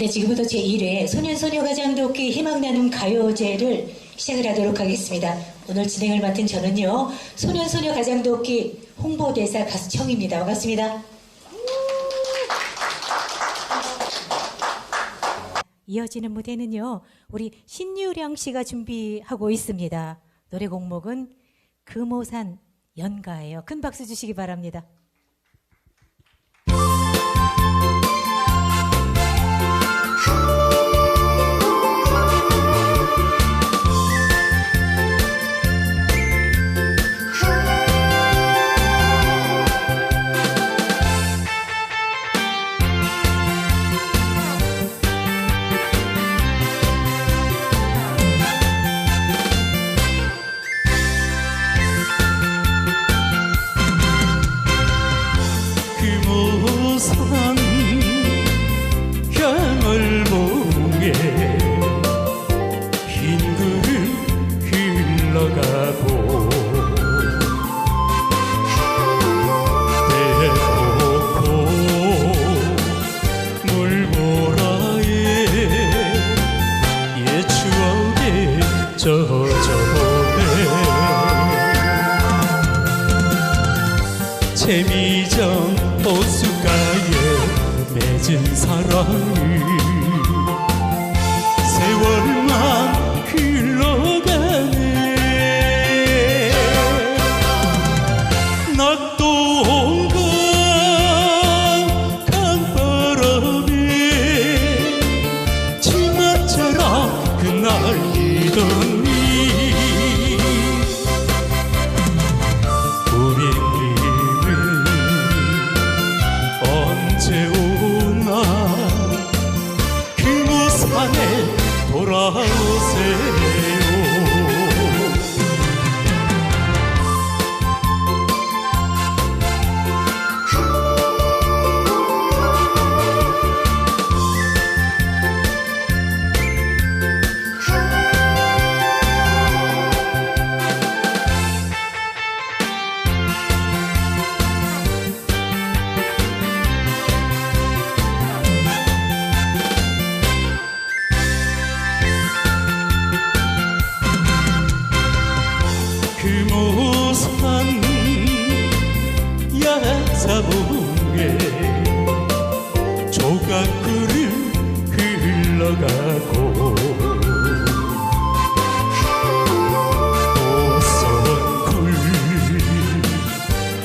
네, 지금부터 제1회 소년소녀가장돕기 희망나눔 가요제를 시작을 하도록 하겠습니다. 오늘 진행을 맡은 저는요, 소년소녀가장돕기 홍보대사 가수청입니다. 반갑습니다. 이어지는 무대는요, 우리 신유령 씨가 준비하고 있습니다. 노래 곡목은 금오산 연가예요. 큰 박수 주시기 바랍니다. 산 향을 몽에 흰 구름 흘러가고 대포포 물보라에 옛 추억에 젖어보네 재미정 호수가에 맺은 사랑을 산에 돌아오세요 사봉에 조각구름 흘러가고 오선굴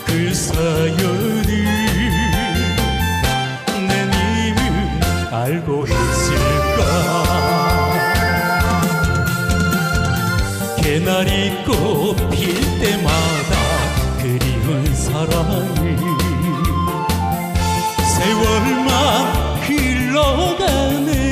그 사연을 내 님은 알고 있을까? 개나리 꽃필 때마다 그리운 사랑을 세월만 흘러가네